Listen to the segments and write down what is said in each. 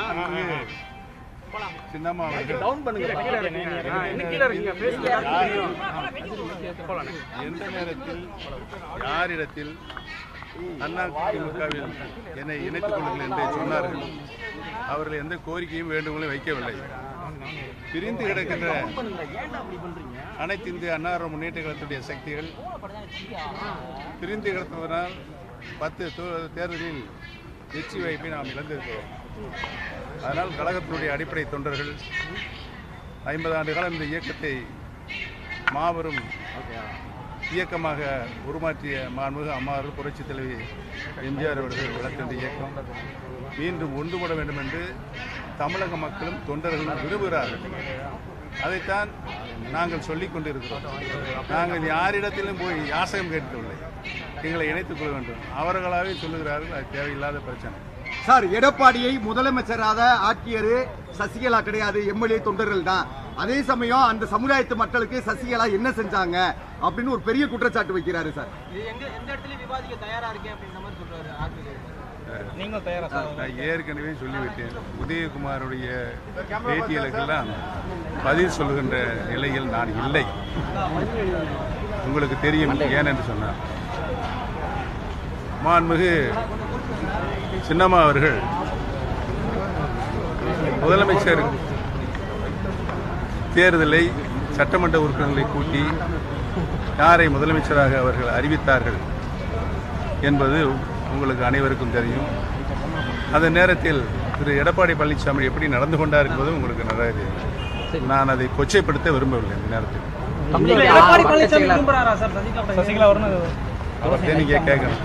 அன்புமிகு சின்னம்மா அவர்கள் எந்த நேரத்தில் யாரிடத்தில் அண்ணா திமுகவில் என்னை இணைத்துக் கொள்ளுங்கள் என்று சொன்னார்கள்? அவர்கள் எந்த கோரிக்கையும் வேண்டுகோளும் வைக்கவில்லை. பிரிந்து கிடக்கின்ற அனைத்து இந்திய அன்னார முன்னேற்ற கழகத்துடைய சக்திகள் பிரிந்து கிடப்பதனால் பத்து தேர்தலில் வெற்றி வாய்ப்பை நாம் இழந்திருக்கிறோம். அதனால் கழகத்தினுடைய அடிப்படை தொண்டர்கள் ஐம்பது ஆண்டு காலம் இந்த இயக்கத்தை மாபெரும் இயக்கமாக உருமாற்றிய மாண்புமிகு அம்மாவர்கள் புரட்சி தலைவி எம்ஜிஆர் அவர்கள் வளர்க்கின்ற இயக்கம். மீண்டும் ஒன்றுபட வேண்டும் என்று தமிழக மக்களும் தொண்டர்களும் விரும்புகிறார்கள். அதைத்தான் நாங்கள் சொல்லிக் கொண்டிருக்கிறோம். நாங்கள் யாரிடத்திலும் போய் யாசகம் கேட்கவில்லை. எங்களை இணைத்துக் கொள்ள வேண்டும். அவர்களாகவே சொல்லுகிறார்கள் அது தேவையில்லாத பிரச்சனை. சார் எடப்பாடியை முதலமைச்சராக ஆக்கியது சசிகலா கிடையாது எம்எல்ஏ தொண்டர்கள் தான். அதே சமயம் அந்த சமுதாயத்து மக்களுக்கு சசிகலா என்ன செஞ்சாங்க அப்படின்னு ஒரு பெரிய குற்றச்சாட்டு வைக்கிறாரு சார். இது எங்க எந்த இடத்துலயும் விவாதிக்க தயாரா நான் ஏற்கனவே சொல்லிவிட்டேன். உதயகுமாருடைய பேட்டியலுக்கெல்லாம் பதில் சொல்லுகின்ற நிலையில் நான் இல்லை. உங்களுக்கு தெரியும் ஏன் என்று சொன்னார் மாண்புமிகு சின்னம்மா அவர்கள். முதலமைச்சர் தேர்தலை சட்டமன்ற உறுப்பினர்களை கூட்டி யாரை முதலமைச்சராக அவர்கள் அறிவித்தார்கள் என்பது உங்களுக்கு அனைவருக்கும் தெரியும். அந்த நேரத்தில் திரு எடப்பாடி பழனிசாமி எப்படி நடந்து கொண்டார் என்பது உங்களுக்கு நன்றாக தெரியும். நான் அதை கொச்சைப்படுத்த விரும்பவில்லை இந்த நேரத்தில். எடப்பாடி பழனிசாமி அவர்கிட்ட நீங்க கேட்கணும்.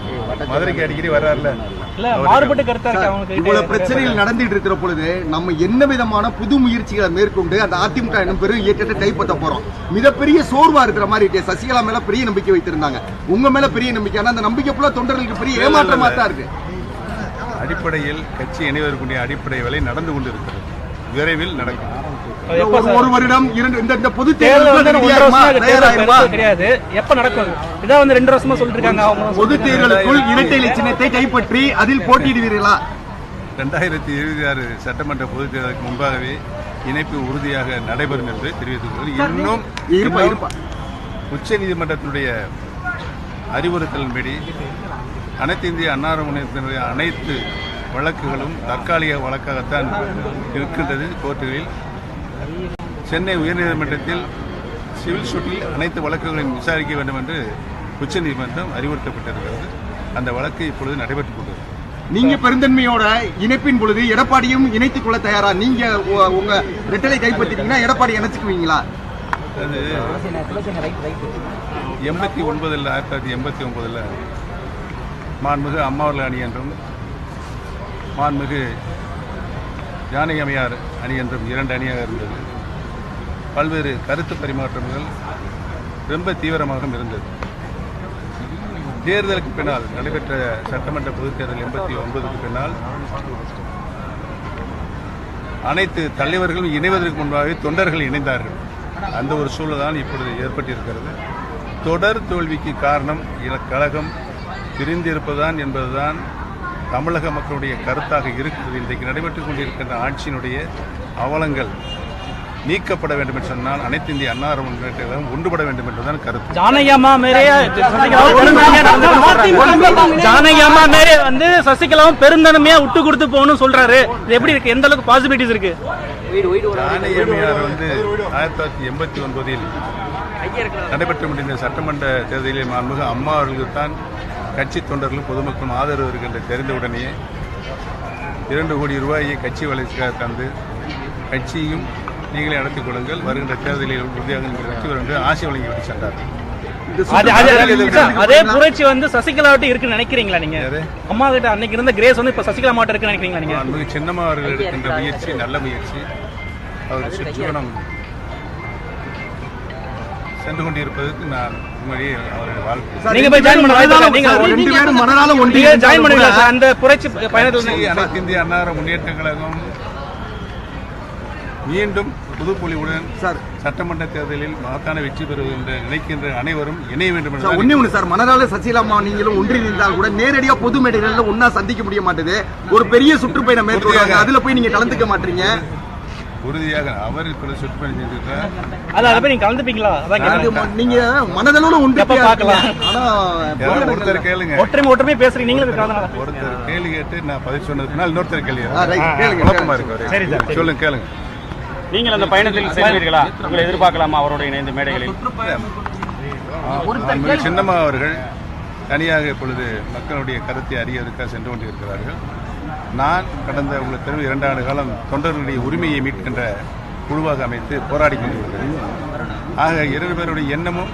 மதுரைக்கு அடிக்கடி வர்றாருல இல்ல மாறுபட்ட கருத்தா இருக்கு அவங்களுக்கு? இவ்வளவு பிரச்சனைகள் நடந்துட்டு இருக்கிற பொழுது நம்ம என்ன விதமான புது முயற்சிகளை மேற்கொண்டு அந்த அதிமுக என்னும் பெரும் இயக்கத்தை கைப்பற்ற போறோம். மிகப்பெரிய சோர்வா இருக்கிற மாதிரி இருக்கு. சசிகலா மேல பெரிய நம்பிக்கை வைத்திருந்தாங்க. உங்க மேல பெரிய நம்பிக்கை. ஆனா அந்த நம்பிக்கை ஃபுல்லா தொண்டர்களுக்கு பெரிய ஏமாற்றமா தான் இருக்கு. அடிப்படையில் கட்சி இணைவதற்குரிய அடிப்படை வேலை நடந்து கொண்டிருக்கிறது. விரைவில் நடக்கும். ஒரு- வருடம் இரண்டு பொது தேர்தல் கிடையாது. எப்ப நடக்கும் இதான் வந்து ரெண்டு வருஷமா சொல்லிட்டு இருக்காங்க அவங்க பொது தேர்தலுக்குள் இரட்டை சின்னத்தை கைப்பற்றி அதில் போட்டியிடுவீர்களா? ரெண்டாயிரத்தி இருபத்தி ஆறு சட்டமன்ற பொதுத் தேர்தலுக்கு முன்பாகவே இணைப்பு உறுதியாக நடைபெறும் என்று தெரிவித்துள்ளது இன்னும். உச்ச நீதிமன்றத்தினுடைய அறிவுறுத்தலின்படி அனைத்து இந்திய அன்னார முன்னேற்றத்தினுடைய அனைத்து வழக்குகளும் தற்காலிக வழக்காகத்தான் இருக்கின்றது கோர்ட்டுகளில். சென்னை உயர்நீதிமன்றத்தில் சிவில் சூட்டில் அனைத்து வழக்குகளையும் விசாரிக்க வேண்டும் என்று உச்சநீதிமன்றம் அறிவுறுத்தப்பட்டிருக்கிறது. அந்த வழக்கு இப்பொழுது நடைபெற்றுக் கொண்டிருக்கிறது. நீங்க பெருந்தன்மையோட இணைப்பின் பொழுது எடப்பாடியும் இணைத்துக் கொள்ள தயாரா? நீங்க உங்க ரெட்டலை கைப்பற்றிட்டீங்கன்னா எடப்பாடி இணைச்சுக்குவீங்களா? எண்பத்தி ஒன்பதில் ஆயிரத்தி தொள்ளாயிரத்தி எண்பத்தி ஒன்பதில். மாண்புமிகு அம்மாவர்கள் அணி என்றும் மாண்புமிகு ஜானகி அம்மையார் அணி என்றும் இரண்டு அணியாக இருந்தது. பல்வேறு கருத்து பரிமாற்றங்கள் ரொம்ப தீவிரமாக இருந்தது. தேர்தலுக்கு பின்னால் நடைபெற்ற சட்டமன்ற பொதுத் தேர்தல் எண்பத்தி ஒன்பதுக்கு பின்னால் அனைத்து தலைவர்களும் இணைவதற்கு முன்பாகவே தொண்டர்கள் இணைந்தார்கள். அந்த ஒரு சூழல் தான் இப்பொழுது ஏற்பட்டிருக்கிறது. தொடர் தோல்விக்கு காரணம் கழகம் பிரிந்திருப்பதுதான் என்பதுதான் தமிழக மக்களுடைய கருத்தாக இருக்கிறது இன்றைக்கு நடைபெற்றுக் கொண்டிருக்கின்ற ஆட்சியினுடைய அவலங்கள் நீக்கப்பட வேண்டும் என்று சொன்னால் அனைத்து இந்திய அன்னார முன்னேற்ற கழகம் ஒன்றுபட வேண்டும் என்றுதான் கருத்து. ஜானகி அம்மா மேலேயே சசிகலாவும் பெருந்தன்மையா நடந்துக்கணும்னு சொல்றாங்க. ஜானகி அம்மா மேலே வந்து சசிகலாவும் பெருந்தன்மையா விட்டு கொடுத்து போகணும்னு சொல்றாரு. இது எப்படி இருக்கு? எந்த அளவுக்கு பாசிபிலிட்டிஸ் இருக்கு? ஜானகியம்மையார் வந்து ஆயிரத்தி தொள்ளாயிரத்தி எண்பத்தி ஒன்பதில் நடைபெற்று முடிந்த சட்டமன்ற தேர்தலில் மாண்புமிகு அம்மா அவர்களுக்கு தான் கட்சி தொண்டர்களும் பொதுமக்களும் ஆதரவு இருக்கின்ற தெரிந்தவுடனேயே இரண்டு கோடி ரூபாயை கட்சி வளர்ச்சிக்காக தந்து கட்சியும் நீங்களே நடத்திக் கொள்ளுங்கள். வருகின்ற தேர்தலில் உறுதியாக நீங்கள் வெற்றி பெறும் என்று ஆசை வழங்கிவிட்டு சென்றார். அது- புரட்சி வந்து சசிகலா விட்டு இருக்குன்னு நினைக்கிறீங்களா நீங்க? அம்மா கிட்ட அன்னைக்கு இருந்த கிரேஸ் வந்து இப்ப சசிகலா மாட்ட இருக்குன்னு நினைக்கிறீங்களா நீங்க? சின்னம்மா அவர்கள் எடுக்கின்ற முயற்சி நல்ல முயற்சி. அவர் சுற்றுவனம் சென்று கொண்டிருப்பதற்கு நான் உண்மையிலேயே அவருடைய வாழ்க்கை. நீங்க போய் ஜாயின் பண்ண வாய்ப்பு இருக்கா? நீங்க ரெண்டு பேரும் மனநாள நீங்க ஒன்றிய ஜாயின் பண்ணுவீங்களா சார் அந்த புரட்சி பயணத்துல கட்சி அனைத்து இந்திய அன்னார முன்னேற்ற கழகம் மீண்டும் புதுப்பொலிவுடன் சார். சட்டமன்ற தேர்தலில் மகத்தான வெற்றி பெறுவது என்று நினைக்கின்ற அனைவரும் இணைய வேண்டும் சார் என்று ஒண்ணே ஒண்ணு சார் மனதால சசிகலாமா நீங்களும் ஒன்றிணைந்தால் கூட நேரடியா பொது மேடைகள்ல ஒன்னா சந்திக்க முடிய மாட்டேது. ஒரு பெரிய சுற்றுப்பயணம் மேற்கொள்றாங்க அதுல போய் நீங்க கலந்துக்க மாட்டீங்க. உறுதியாக அவர் சென்றிருக்கிறார் அது அதை போய் நீங்க கலந்துப்பீங்களா? நீங்க மனதளவுல எப்ப பார்க்கலாம்? ஆனா ஒருத்தர் கேளுங்க. ஒற்றுமை ஒற்றுமை பேசுறீங்க. நீங்களும் ஒருத்தர் கேள்வி கேட்டு நான் பதில் சொன்னதுக்கு பின்னால் இன்னொருத்தர் கேள்வி. சொல்லுங்க கேளுங்க. நீங்கள் அந்த பயணத்தில் செல்வீர்களா? உங்களை எதிர்பார்க்கலாமா அவரோட இணைந்த மேடைகளில். சின்னம்மா அவர்கள் தனியாக இப்பொழுது மக்களுடைய கருத்தை அறியதற்காக சென்று கொண்டிருக்கிறார்கள். நான் கடந்த உங்களுக்கு தெரியும் இரண்டு ஆண்டு காலம் தொண்டர்களுடைய உரிமையை மீட்கின்ற குழுவாக அமைத்து போராடி கொண்டிருக்கிறேன். ஆக இரண்டு பேருடைய எண்ணமும்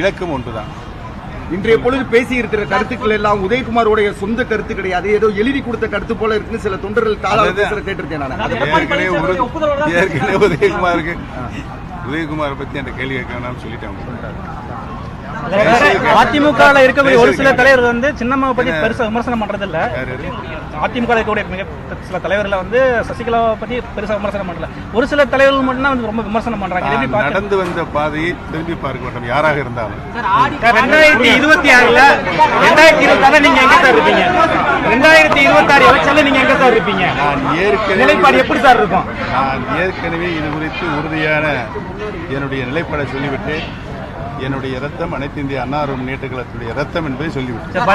இலக்கும் ஒன்றுதான். இன்றைய பொழுது பேசி இருக்கிற கருத்துக்கள் எல்லாம் உதயகுமாரோடைய சொந்த கருத்து கிடையாது. ஏதோ எழுதி கொடுத்த கருத்து போல இருக்குன்னு சில தொண்டர்கள். பேசுற கேட்டிருக்கேன் நான். ஏற்கனவே உதயகுமாருக்கு உதயகுமாரை பத்தி அந்த கேள்வி கேட்க வேணாம்னு சொல்லிட்டேன். அதிமுக இருக்கக்கூடிய ஒரு சில தலைவர்கள் வந்து சின்னம்மாவை பத்தி பெருசா விமர்சனம் பண்றது இல்ல? அதிமுக இருக்கக்கூடிய மிக சில தலைவர்களை வந்து சசிகலாவை பத்தி பெருசா விமர்சனம் பண்ணல. ஒரு சில தலைவர்கள் மட்டும் தான் வந்து ரொம்ப விமர்சனம் பண்றாங்க? நடந்து வந்த பாதையை திரும்பி பார்க்க வேண்டும். யாராக இருந்தாலும். சார், ரெண்டாயிரத்தி இருபத்தி ஆறுல ரெண்டாயிரத்தி இருபத்தி ஆறுல நீங்க எங்க சார் இருப்பீங்க? ரெண்டாயிரத்தி இருபத்தி ஆறு எலெக்ஷன்ல நீங்க எங்க சார் இருப்பீங்க? நான் ஏற்கனவே நிலைப்பாடு எப்படி சார் இருக்கும்? நான் ஏற்கனவே இது குறித்து உறுதியான என்னுடைய நிலைப்பாடை சொல்லிவிட்டு என்னுடைய ரத்தம் அனைத்து இந்திய அன்னார முன்னேற்ற கழகத்துடைய ரத்தம் என்பதை சொல்லிவிட்டேன்.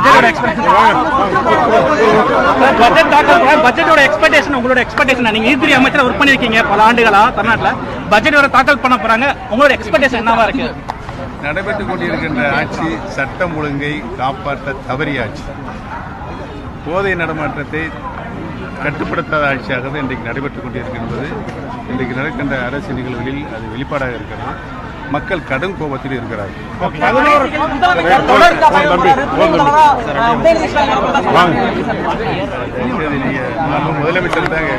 பட்ஜெட்டோட எக்ஸ்பெக்டேஷன் உங்களோட எக்ஸ்பெக்டேஷன் நீங்க நீதித்துறை அமைச்சர் ஒர்க் பண்ணிருக்கீங்க பல ஆண்டுகளா தமிழ்நாட்டுல. பட்ஜெட்டோட தாக்கல் பண்ண போறாங்க. உங்களோட எக்ஸ்பெக்டேஷன் என்னவா இருக்கு? நடைபெற்றுக் கொண்டிருக்கின்ற ஆட்சி சட்டம் ஒழுங்கை காப்பாற்ற தவறிய ஆட்சி போதை நடமாட்டத்தை கட்டுப்படுத்தாத ஆட்சியாக இன்றைக்கு நடைபெற்றுக் கொண்டிருக்கின்றது. இன்றைக்கு நடக்கின்ற அரசு நிகழ்வுகளில் அது வெளிப்பாடாக இருக்கிறது. மக்கள் கடும் கோபத்தில் இருக்கிறார்கள் முதலமைச்சர் தான்